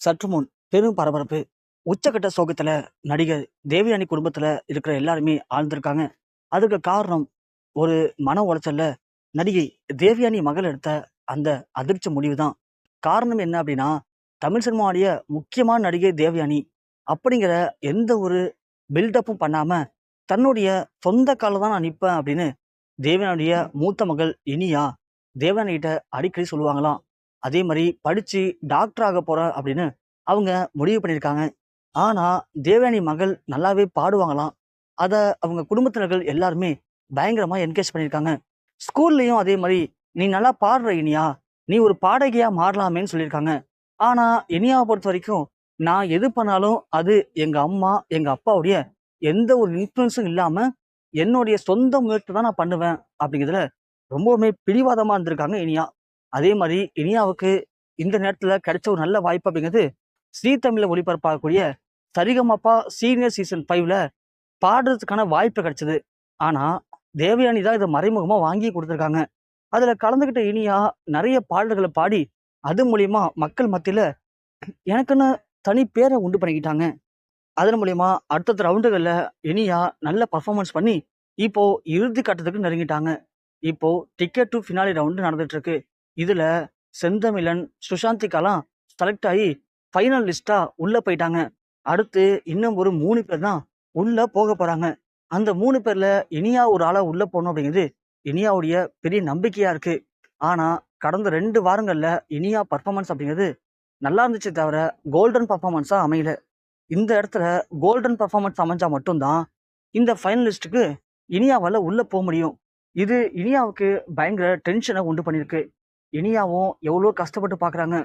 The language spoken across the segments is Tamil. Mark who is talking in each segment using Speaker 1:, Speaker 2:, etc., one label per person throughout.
Speaker 1: சற்று முன் பெரும் பரபரப்பு. உச்சக்கட்ட சோகத்துல நடிகர் தேவயானி குடும்பத்துல இருக்கிற எல்லாருமே ஆழ்ந்திருக்காங்க. அதுக்கு காரணம் ஒரு மன உளைச்சல்ல நடிகை தேவயானி மகள் எடுத்த அந்த அதிர்ச்சி முடிவு தான் காரணம் என்ன அப்படின்னா தமிழ் சினிமாவுடைய முக்கியமான நடிகை தேவயானி அப்படிங்கிற எந்த ஒரு பில்டப்பும் பண்ணாம தன்னுடைய சொந்த காலில் தான் நான் நிற்பேன் அப்படின்னு தேவயானியுடைய மூத்த மகள் இனியா தேவயானி கிட்ட அடிக்கடி சொல்லுவாங்களாம். அதே மாதிரி படித்து டாக்டர் ஆக அப்படின்னு அவங்க முடிவு பண்ணியிருக்காங்க. ஆனால் தேவயானி மகள் நல்லாவே பாடுவாங்களாம். அதை அவங்க குடும்பத்தினர்கள் எல்லாருமே பயங்கரமாக என்கரேஜ் பண்ணியிருக்காங்க. ஸ்கூல்லையும் அதே மாதிரி நீ நல்லா பாடுற இனியா நீ ஒரு பாடகியாக மாறலாமேன்னு சொல்லியிருக்காங்க. ஆனால் இனியாவை பொறுத்த வரைக்கும் நான் எது பண்ணாலும் அது எங்கள் அம்மா எங்கள் அப்பாவுடைய எந்த ஒரு இன்ஃப்ளூன்ஸும் இல்லாமல் என்னுடைய சொந்த முயற்சி தான் நான் பண்ணுவேன். அப்படிங்கிறதுல ரொம்பவுமே பிடிவாதமாக இருந்திருக்காங்க இனியா. அதே மாதிரி இனியாவுக்கு இந்த நேரத்தில் கிடைச்ச ஒரு நல்ல வாய்ப்பு அப்படிங்கிறது ஸ்ரீ தமிழில் ஒளிபரப்பாகக்கூடிய சரிகமப்பா சீனியர் சீசன் ஃபைவ்ல பாடுறதுக்கான வாய்ப்பு கிடைச்சது. ஆனால் தேவயானி தான் இதை மறைமுகமாக வாங்கி கொடுத்துருக்காங்க. அதில் கலந்துக்கிட்ட இனியா நிறைய பாடல்களை பாடி அது மூலியமா மக்கள் மத்தியில் எனக்குன்னு தனி பேரை உண்டு பண்ணிக்கிட்டாங்க. அதன் மூலியமா அடுத்தடுத்த ரவுண்டுகளில் இனியா நல்ல பர்ஃபார்மன்ஸ் பண்ணி இப்போ இறுதி கட்டத்துக்கு நெருங்கிட்டாங்க. இப்போ டிக்கெட் டு ஃபினாலி ரவுண்டு நடந்துட்டு இருக்கு. இதில் செந்தமிழன் சுஷாந்திகாலாம் செலக்ட் ஆகி ஃபைனல் லிஸ்ட்டாக உள்ளே போயிட்டாங்க. அடுத்து இன்னும் ஒரு மூணு பேர் தான் உள்ளே போக போறாங்க. அந்த மூணு பேர்ல இனியா ஒரு ஆளா உள்ளே போகணும் அப்படிங்கிறது இனியாவுடைய பெரிய நம்பிக்கையாக இருக்கு. ஆனா கடந்த ரெண்டு வாரங்கள்ல இனியா பர்ஃபாமன்ஸ் அப்படிங்கிறது நல்லா இருந்துச்சு தவிர கோல்டன் பர்ஃபாமன்ஸாக அமையல. இந்த இடத்துல கோல்டன் பர்ஃபாமன்ஸ் அமைஞ்சா மட்டும்தான் இந்த ஃபைனலிஸ்ட்டுக்கு இனியாவால் உள்ளே போக முடியும். இது இனியாவுக்கு பயங்கர டென்ஷனை உண்டு பண்ணியிருக்கு இனியாவும் எவ்வளோ கஷ்டப்பட்டு பார்க்குறாங்க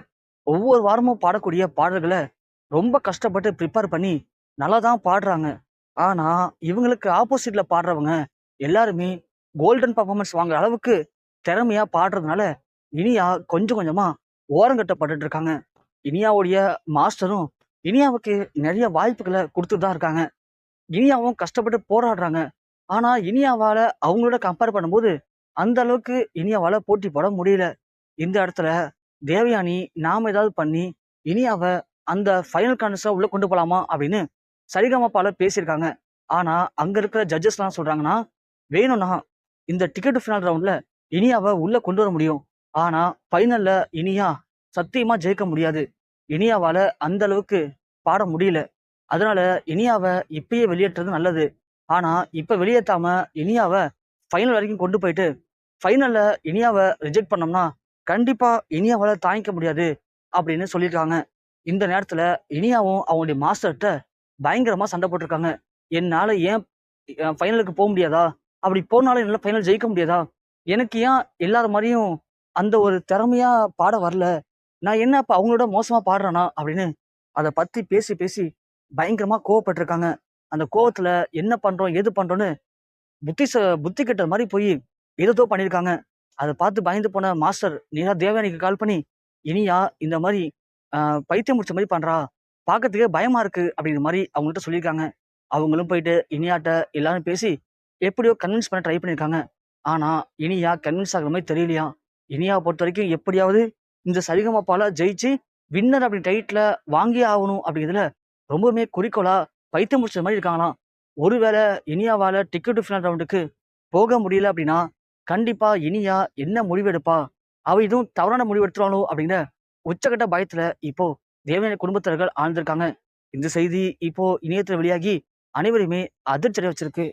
Speaker 1: ஒவ்வொரு வாரமும் பாடக்கூடிய பாடல்களை ரொம்ப கஷ்டப்பட்டு ப்ரிப்பேர் பண்ணி நல்லா தான் பாடுறாங்க. ஆனால் இவங்களுக்கு ஆப்போசிட்டில் பாடுறவங்க எல்லாருமே கோல்டன் பர்ஃபார்மன்ஸ் வாங்குற அளவுக்கு திறமையாக பாடுறதுனால இனியா கொஞ்சம் கொஞ்சமாக ஓரங்கட்டப்பட்டு இருக்காங்க. இனியாவுடைய மாஸ்டரும் இனியாவுக்கு நிறைய வாய்ப்புகளை கொடுத்துட்டு தான் இருக்காங்க. இனியாவும் கஷ்டப்பட்டு போராடுறாங்க. ஆனால் இனியாவால் அவங்களோட கம்பேர் பண்ணும்போது அந்த அளவுக்கு இனியாவால் போட்டி போட முடியல. இந்த இடத்துல தேவயானி நாம ஏதாவது பண்ணி இனியாவை அந்த ஃபைனல் கான்டெஸ்ட்ல உள்ளே கொண்டு போகலாமா அப்படின்னு சரிகமப்பால பேசியிருக்காங்க. ஆனா அங்க இருக்கிற ஜட்ஜஸ்லாம் சொல்கிறாங்கன்னா வேணும்னா இந்த டிக்கெட் ஃபினால் ரவுண்ட்ல இனியாவை உள்ளே கொண்டு வர முடியும். ஆனால் ஃபைனல்ல இனியா சத்தியமா ஜெயிக்க முடியாது. இனியாவால அந்த அளவுக்கு பாட முடியல. அதனால இனியாவை இப்பயே வெளியேற்றுறது நல்லது. ஆனால் இப்போ வெளியேற்றாம இனியாவை ஃபைனல் வரைக்கும் கொண்டு போயிட்டு ஃபைனல்ல இனியாவை ரிஜெக்ட் பண்ணோம்னா கண்டிப்பாக இனியாவால் தாங்கிக்க முடியாது அப்படின்னு சொல்லியிருக்காங்க. இந்த நேரத்தில் இனியாவும் அவங்களுடைய மாஸ்டர்கிட்ட பயங்கரமாக சண்டை போட்டிருக்காங்க. என்னால் ஏன் ஃபைனலுக்கு போக முடியாதா? அப்படி போனாலும் என்னால் ஃபைனல் ஜெயிக்க முடியாதா? எனக்கு ஏன் எல்லார மாதிரியும் அந்த ஒரு திறமையாக பாட வரல? நான் என்ன இப்போ அவங்களோட மோசமாக பாடுறேனா? அப்படின்னு அதை பற்றி பேசி பேசி பயங்கரமாக கோவப்பட்டிருக்காங்க. அந்த கோவத்தில் என்ன பண்ணுறோம் எது பண்ணுறோன்னு புத்தி ச- புத்தி கெட்ட மாதிரி போய் ஏதோ பண்ணியிருக்காங்க. அதை பார்த்து பயந்து போன மாஸ்டர் நேரா தேவயானிக்கு கால் பண்ணி இனியா இந்த மாதிரி பைத்தியம் முடிச்ச மாதிரி பண்றா பார்க்கறதுக்கே பயமா இருக்கு அப்படிங்கிற மாதிரி அவங்கள்ட்ட சொல்லியிருக்காங்க. அவங்களும் போயிட்டு இனியாட்ட எல்லாரும் பேசி எப்படியோ கன்வின்ஸ் பண்ண ட்ரை பண்ணியிருக்காங்க. ஆனா இனியா கன்வின்ஸ் ஆகுற மாதிரி தெரியலையா? இனியாவை பொறுத்த வரைக்கும் எப்படியாவது இந்த சரிகமாப்பால ஜெயிச்சு வின்னர் அப்படி டைட்டில் வாங்கியே ஆகணும் அப்படிங்கிறதுல ரொம்பவுமே குறிக்கோளா பைத்தியம் முடிச்ச மாதிரி இருக்காங்களாம். ஒருவேளை இனியாவால் டிக்கெட் ஃபினல் ரவுண்டுக்கு போக முடியல அப்படின்னா கண்டிப்பா இனியா என்ன முடிவெடுப்பா? அவ இதுவும் தவறான முடிவு அப்படின்னு அப்படிங்கிற உச்சக்கட்ட பயத்துல இப்போ தேவயானி குடும்பத்தினர்கள் ஆழ்ந்திருக்காங்க. இந்த செய்தி இப்போ இணையத்துல வெளியாகி அனைவரையுமே அதிர்ச்சி அடைய வச்சிருக்கு